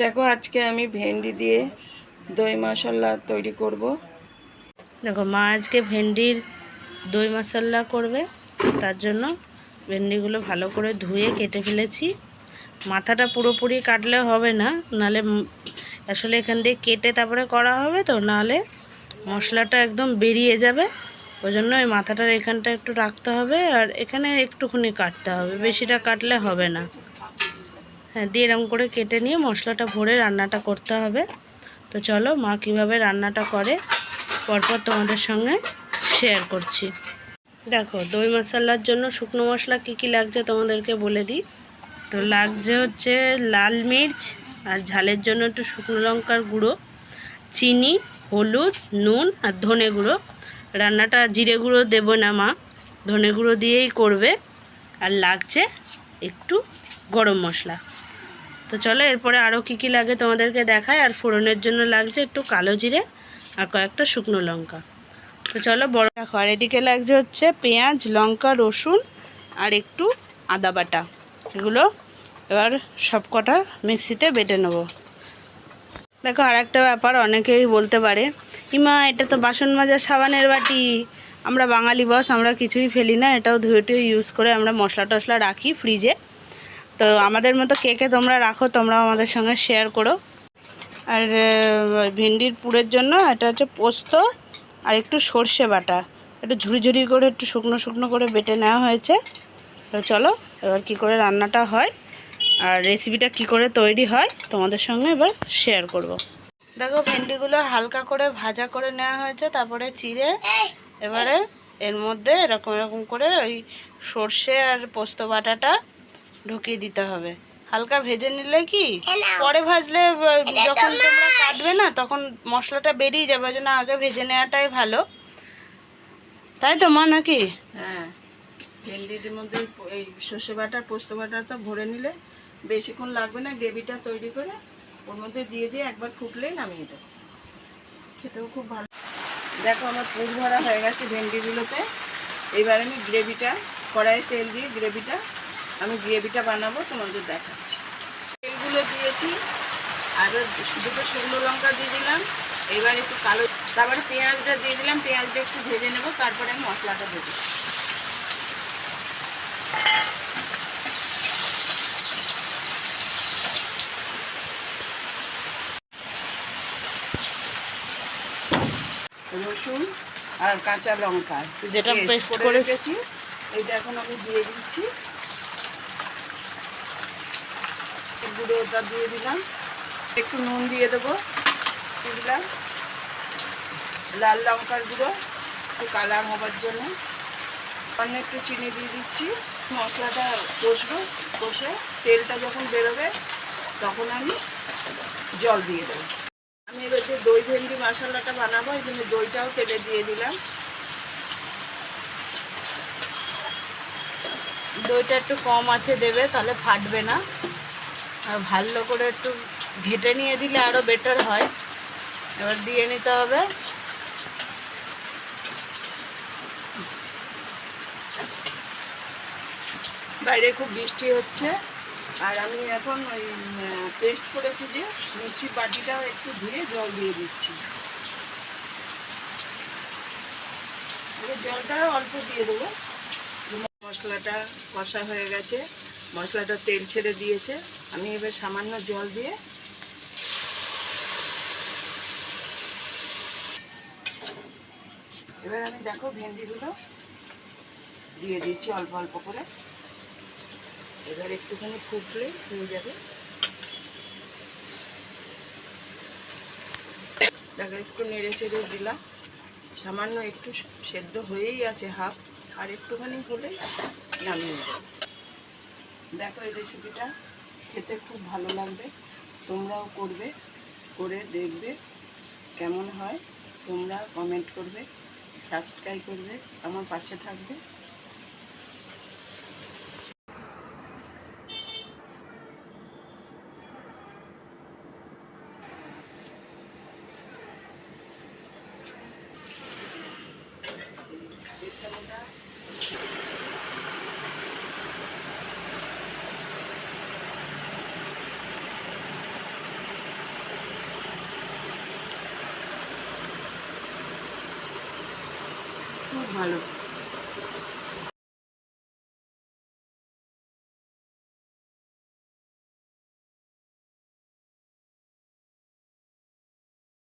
দেখো, আজকে আমি ভেন্ডি দিয়ে দই মশলা তৈরি করব। দেখো, মা আজকে ভেন্ডির দই মশলা করবে, তার জন্য ভেন্ডিগুলো ভালো করে ধুয়ে কেটে ফেলেছি। মাথাটা পুরোপুরি কাটলে হবে না, নালে আসলে এখান দিয়ে কেটে তারপরে করা হবে তো নাহলে মশলাটা একদম বেরিয়ে যাবে। ওই জন্য ওই মাথাটার এখানটা একটু রাখতে হবে, আর এখানে একটুখানি কাটতে হবে, বেশিটা কাটলে হবে না। হ্যাঁ দিয়ে এরকম করে কেটে নিয়ে মশলাটা ভরে রান্নাটা করতে হবে। তো চলো মা কীভাবে রান্নাটা করে, পরপর তোমাদের সঙ্গে শেয়ার করছি। দেখো, দই মশলার জন্য শুকনো মশলা কী কী লাগছে তোমাদেরকে বলে দিই। তো লাগছে হচ্ছে লাল মির্চ আর ঝালের জন্য একটু শুকনো লঙ্কার গুঁড়ো, চিনি, হলুদ, নুন আর ধনে গুঁড়ো। রান্নাটা জিরে গুঁড়ো দেবো না মা, ধনে গুঁড়ো দিয়েই করবে। আর লাগছে একটু গরম মশলা। তো চলো, এরপরে আরও কী কী লাগে তোমাদেরকে দেখায় আর ফোড়নের জন্য লাগছে একটু কালো জিরে আর কয়েকটা শুকনো লঙ্কা। তো চলো, বড় দেখো, আর এদিকে লাগছে হচ্ছে পেঁয়াজ, লঙ্কা, রসুন আর একটু আদা বাটা। এগুলো এবার সব কটা মিক্সিতে বেটে নেব। দেখো আর একটা ব্যাপার, অনেকেই বলতে পারে, ইমা, এটা তো বাসন মাজার সাবানের বাটি। আমরা বাঙালি বস, আমরা কিছুই ফেলি না। এটাও ধুয়ে টুয়ে ইউজ করে আমরা মশলা টশলা রাখি ফ্রিজে তো আমাদের মতো কে কে তোমরা রাখো, তোমরাও আমাদের সঙ্গে শেয়ার করো। আর ভিন্ডির পুরের জন্য এটা হচ্ছে পোস্ত আর একটু সর্ষে বাটা। একটু ঝুড়ি ঝুড়ি করে একটু শুকনো শুকনো করে বেটে নেওয়া হয়েছে। তো চলো, এবার কি করে রান্নাটা হয় আর রেসিপিটা কি করে তৈরি হয় তোমাদের সঙ্গে এবার শেয়ার করব। দেখো, ভেন্ডিগুলো হালকা করে ভাজা করে নেওয়া হয়েছে, তারপরে চিড়ে। এবারে এর মধ্যে এরকম এরকম করে ওই সর্ষে আর পোস্ত বাটাটা ঢুকিয়ে দিতে হবে। হালকা ভেজে নিলে কি? পরে ভাজলে যখন তোমরা কাটবে না তখন মশলাটা বেরিয়ে যাবে ওই জন্য আগে ভেজে নেওয়াটাই ভালো। তাই তো মা নাকি? হ্যাঁ। ভেন্ডির মধ্যে এই সর্ষে বাটা পোস্ত বাটা তো ভরে নিলে বেশিক্ষণ লাগবে না গ্রেভিটা তৈরি করে ওর মধ্যে দিয়ে দিয়ে একবার ফুটলেই নামিয়ে দেবো। খেতেও খুব ভালো। দেখো আমার পুর ভরা হয়ে গেছে ভেন্ডিগুলোতে। এবার আমি গ্রেভিটা কড়াইয়ে তেল দিয়ে গ্রেভিটা আমি গ্রেভিটা বানাবো তোমাদের দেখাচ্ছি তেলগুলো দিয়েছি আর দুটো শুকনো লঙ্কা দিয়ে দিলাম। এবার একটু কালো তারপরে পেঁয়াজটা দিয়ে দিলাম পেঁয়াজটা একটু ভেজে নেব তারপরে আমি মশলাটা দেবো রসুন আর কাঁচা লঙ্কা। যেটা paste করে রেখেছি। এইটা এখন আমি দিয়ে দিচ্ছি। গুঁড়োটা দিয়ে দিলাম। একটু নুন দিয়ে দেবো দিলাম। লাল লঙ্কার গুঁড়ো, একটু কালার হবার জন্য। অন্য একটু চিনি দিয়ে দিচ্ছি। মশলাটা কষবো, কষে তেলটা যখন বেরোবে, তখন আমি জল দিয়ে দেবো। আমি এবার দই ভেন্ডি মশলাটা বানাবো, এই জন্য দইটাও তেলে দিয়ে দিলাম। দইটা একটু কম আছে দেবে, তাহলে ফাটবে না। আর ভালো করে একটু ঘেটে নিয়ে দিলে আরও বেটার হয়। এবার দিয়ে নিতে হবে। বাইরে খুব বৃষ্টি হচ্ছে। আর আমি এখন ওই পেস্ট করেছি যে মিক্সির বাটিটাও একটু ধুয়ে জল দিয়ে দিচ্ছি। জলটা অল্প দিয়ে দেবো। মশলাটা কষা হয়ে গেছে। মশলাটা তেল ছেড়ে দিয়েছে। আমি এবার সামান্য জল দিয়ে এবার আমি দেখো ভেন্ডিগুলো দিয়ে দিচ্ছি অল্প অল্প করে। এবার একটুখানি ফুটলে হয়ে যাবে। দেখো একটু নেড়ে চেড়ে দিলাম। সামান্য একটু সেদ্ধ হয়েই আছে হাফ, আর একটুখানি হলে নামিয়ে দেবো দেখো এই রেসিপিটা খেতে খুব ভালো লাগবে, তোমরাও করবে, করে দেখবে কেমন হয়, তোমরা কমেন্ট করবে সাবস্ক্রাইব করবে, আমার পাশে থাকবে। ভালো